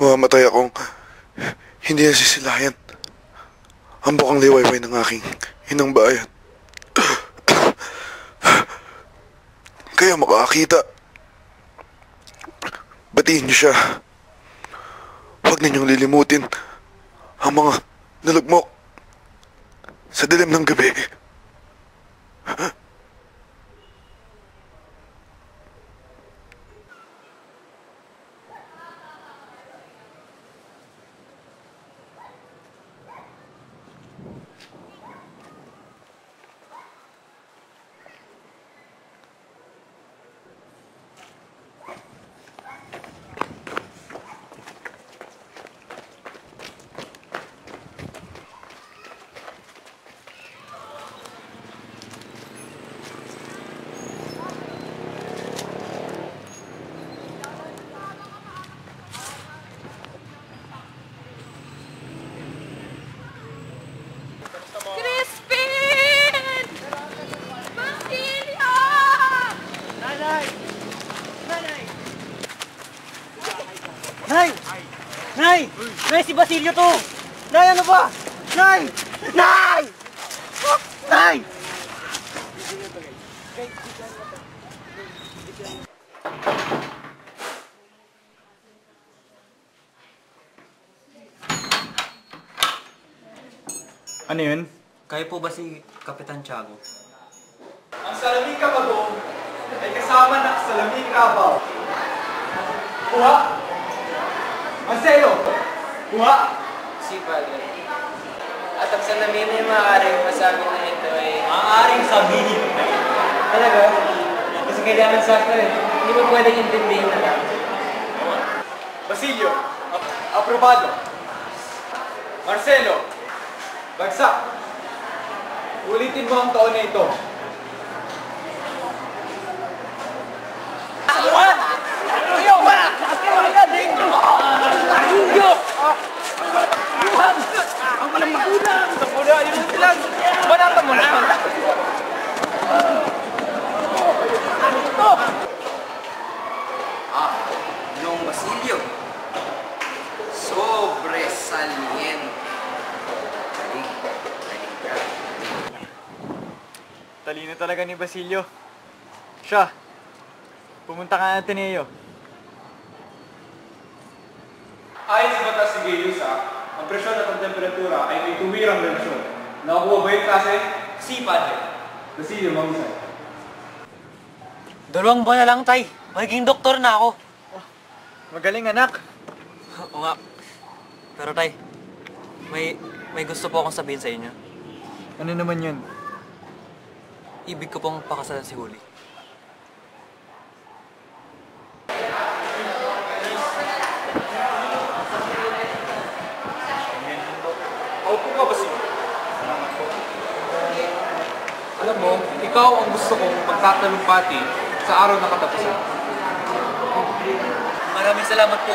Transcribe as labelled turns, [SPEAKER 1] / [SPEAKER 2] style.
[SPEAKER 1] Mamamatay akong hindi nasisilayan. Ang bukang liwayway ng aking inang bayan. Kaya makakita. Batiin niyo siya. Huwag ninyong lilimutin ang mga nalugmok sa dilim ng gabi.
[SPEAKER 2] Crispin! Basilio!
[SPEAKER 3] Nay! Nay! Nay, si Basilio to! Nay, ano ba? Nay! Nay! Nay!
[SPEAKER 4] Ano yun?
[SPEAKER 3] Kayo po ba si Kapitan Tiago?
[SPEAKER 4] Ang salamin kabagong ay kasama ng salamin kabaw. Kuha! Kuha!
[SPEAKER 5] Si Padre. At ang salamin ay maaaring masabi na ito ay...
[SPEAKER 3] Maaaring sabihin.
[SPEAKER 5] Talaga? Kasi kailangan sakto eh. Hindi mo pwedeng intindihin na lang.
[SPEAKER 4] Basilio! ap- aprobado! Marcelo! Bagsak! Ulitin mo ang taon na ito.
[SPEAKER 5] Ah, Nung Basilio. Sobresaliente. Galing. Galing ka.
[SPEAKER 4] Talino talaga ni Basilio. Siya, pumunta ka na Ateneo. Ayon sa batas ni Gayusa, ang presyon at ang temperatura ay may tuwirang relasyon. Nakakuha ba yung klase?
[SPEAKER 3] Si Padre.
[SPEAKER 4] Basilio, mahusay.
[SPEAKER 3] Dalawang buwan na lang, Tay. Magiging doktor na ako.
[SPEAKER 4] Magaling anak.
[SPEAKER 3] Oo nga. Pero, Tay, may, may gusto po akong sabihin sa inyo.
[SPEAKER 4] Ano naman yun?
[SPEAKER 3] Ibig ko pong pakasalan si Huli.
[SPEAKER 4] Alam mo, ikaw ang gusto kong pagtatalumpati sa araw na katapusan.
[SPEAKER 3] Maraming salamat po.